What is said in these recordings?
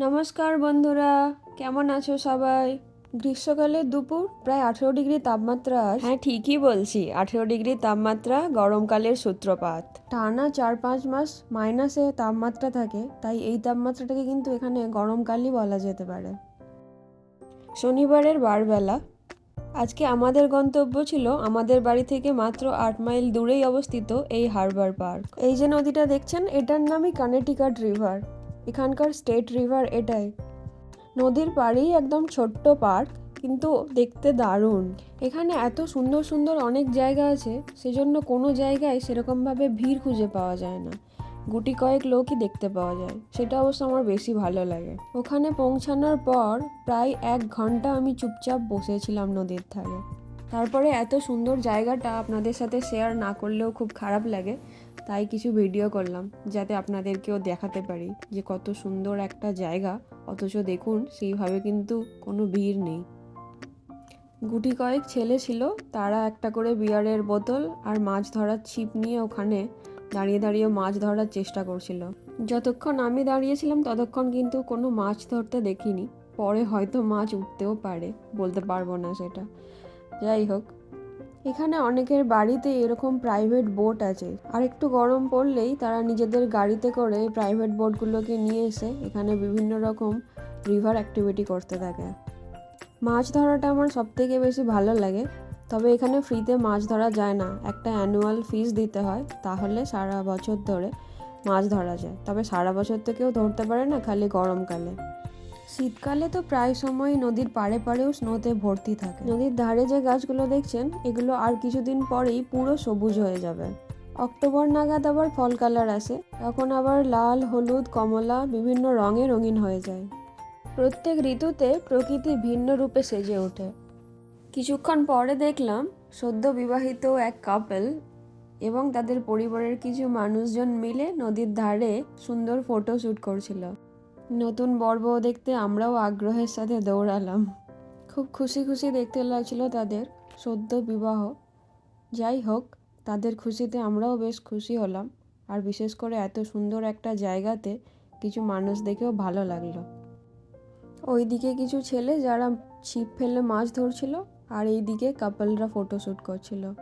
নমস্কার বন্ধুরা কেমন আছো সবাই? গ্রীষ্মকালের দুপুর প্রায় আঠেরো ডিগ্রি তাপমাত্রা হ্যাঁ ঠিকই বলছি আঠেরো ডিগ্রি তাপমাত্রা গরমকালের সূত্রপাত। টানা চার পাঁচ মাস মাইনাসে তাপমাত্রা থাকে তাই এই তাপমাত্রাটাকে কিন্তু এখানে গরমকালই বলা যেতে পারে। শনিবারের বারবেলা। আজকে আমাদের গন্তব্য ছিল আমাদের বাড়ি থেকে মাত্র আট মাইল দূরেই অবস্থিত এই হারবার পার্ক। এই যে নদীটা দেখছেন এটার নামই কানেটিকাট রিভার। এখানকার স্টেট রিভার এটাই। নদীর পাড়েই একদম ছোট্ট পার্ক, কিন্তু দেখতে দারুণ। এখানে এত সুন্দর সুন্দর অনেক জায়গা আছে, সেজন্য কোনো জায়গায় সেরকমভাবে ভিড় খুঁজে পাওয়া যায় না। গুটি কয়েক লোকই দেখতে পাওয়া যায়, সেটা অবশ্য আমার বেশি ভালো লাগে। ওখানে পৌঁছানোর পর প্রায় এক ঘণ্টা আমি চুপচাপ বসেছিলাম নদীর ধারে। তারপরে এত সুন্দর জায়গাটা আপনাদের সাথে শেয়ার না করলেও খুব খারাপ লাগে, তাই কিছু ভিডিও করলাম, যাতে আপনাদেরকেও দেখাতে পারি যে কত সুন্দর একটা জায়গা, অথচ দেখুন সেইভাবে কিন্তু কোনো ভিড় নেই। গুটি কয়েক ছেলে ছিল, তারা একটা করে বিয়ারের বোতল আর মাছ ধরার ছিপ নিয়ে ওখানে দাঁড়িয়ে দাঁড়িয়ে মাছ ধরার চেষ্টা করছিল। যতক্ষণ আমি দাঁড়িয়েছিলাম, ততক্ষণ কিন্তু কোনো মাছ ধরতে দেখিনি, পরে হয়তো মাছ উঠতেও পারে, বলতে পারব না সেটা। যাই হোক, এখানে অনেকের বাড়িতে এরকম প্রাইভেট বোট আছে। আর একটু গরম পড়লেই তারা নিজেদের গাড়িতে করে প্রাইভেট বোটগুলোকে নিয়ে এসে এখানে বিভিন্ন রকম রিভার অ্যাক্টিভিটি করতে থাকে। মাছ ধরাটা আমার সব থেকে বেশি ভালো লাগে। তবে এখানে ফ্রিতে মাছ ধরা যায় না। একটা অ্যানুয়াল ফিস দিতে হয়, তাহলে সারা বছর ধরে মাছ ধরা যায়। তবে সারা বছর তো কেউ ধরতে পারে না, খালি গরমকালে। শীতকালে তো প্রায় সময় নদীর পাড়ে পাড়েও স্নোতে ভর্তি থাকে। নদীর ধারে যে গাছগুলো দেখছেন, এগুলো আর কিছুদিন পরেই পুরো সবুজ হয়ে যাবে। অক্টোবর নাগাদ আবার ফল কালার আসে। তখন আবার লাল, হলুদ, কমলা বিভিন্ন রঙে রঙিন হয়ে যায়। প্রত্যেক ঋতুতে প্রকৃতি ভিন্ন রূপে সেজে ওঠে। কিছুক্ষণ পরে দেখলাম, সদ্য বিবাহিত এক কাপল এবং তাদের পরিবারের কিছু মানুষজন মিলে নদীর ধারে সুন্দর ফটো শ্যুট করছিল। নতুন বর বউ দেখতে আমরাও আগ্রহের সাথে দৌড়ালাম। খুব খুশি খুশি দেখতে লাগছিল তাদের সদ্য বিবাহ। যাই হোক, তাদের খুশিতে আমরাও বেশ খুশি হলাম। আর বিশেষ করে এত সুন্দর একটা জায়গাতে কিছু মানুষ দেখেও ভালো লাগল। ওইদিকে কিছু ছেলে যারা ছিপ ফেলে মাছ ধরছিল, আর এইদিকে কাপলরা ফটোশ্যুট করছিল।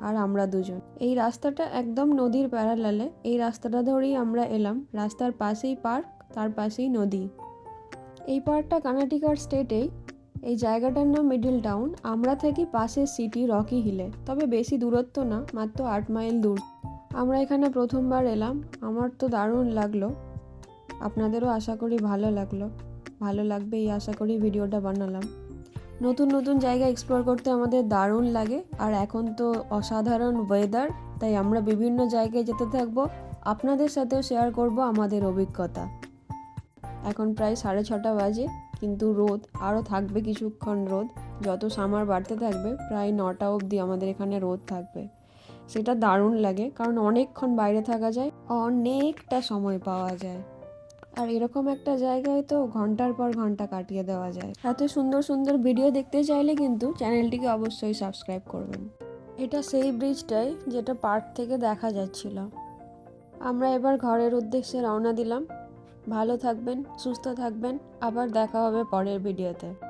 আর আমরা দুজন। এই রাস্তাটা একদম নদীর প্যারালালে এই রাস্তাটা ধরেই আমরা এলাম। রাস্তার পাশেই পার্ক। তার পাশেই নদী। এই পার্কটা কানাটিকার স্টেটেই, এই জায়গাটার নাম মিডল টাউন, আমরা থাকি পাশের সিটি রকি হিলে। তবে বেশি দূরত্ব না, মাত্র আট মাইল দূর। আমরা এখানে প্রথমবার এলাম, আমার তো দারুণ লাগল। আপনাদেরও আশা করি ভালো লাগল। ভালো লাগবে এই আশা করি ভিডিওটা বানালাম। নতুন নতুন জায়গা এক্সপ্লোর করতে আমাদের দারুণ লাগে, আর এখন তো অসাধারণ ওয়েদার তাই আমরা বিভিন্ন জায়গায় যেতে থাকব। আপনাদের সাথেও শেয়ার করব আমাদের অভিজ্ঞতা। এখন প্রায় সাড়ে ছটা বাজে, কিন্তু রোদ, আরও থাকবে কিছুক্ষণ রোদ। যত সামার বাড়তে থাকবে, প্রায় নটা অবধি আমাদের এখানে রোদ থাকবে। সেটা দারুণ লাগে, কারণ অনেকক্ষণ বাইরে থাকা যায়, অনেকটা সময় পাওয়া যায়। আর এরকম একটা জায়গায় তো ঘণ্টার পর ঘণ্টা কাটিয়ে দেওয়া যায়। এত সুন্দর সুন্দর ভিডিও দেখতে চাইলে কিন্তু চ্যানেলটিকে অবশ্যই সাবস্ক্রাইব করবেন। এটা সেই ব্রিজটাই যেটা পার্ক থেকে দেখা যাচ্ছিল। আমরা এবার ঘরের উদ্দেশ্যে রওনা দিলাম। ভালো থাকবেন সুস্থ থাকবেন। আবার দেখা হবে পরের ভিডিওতে।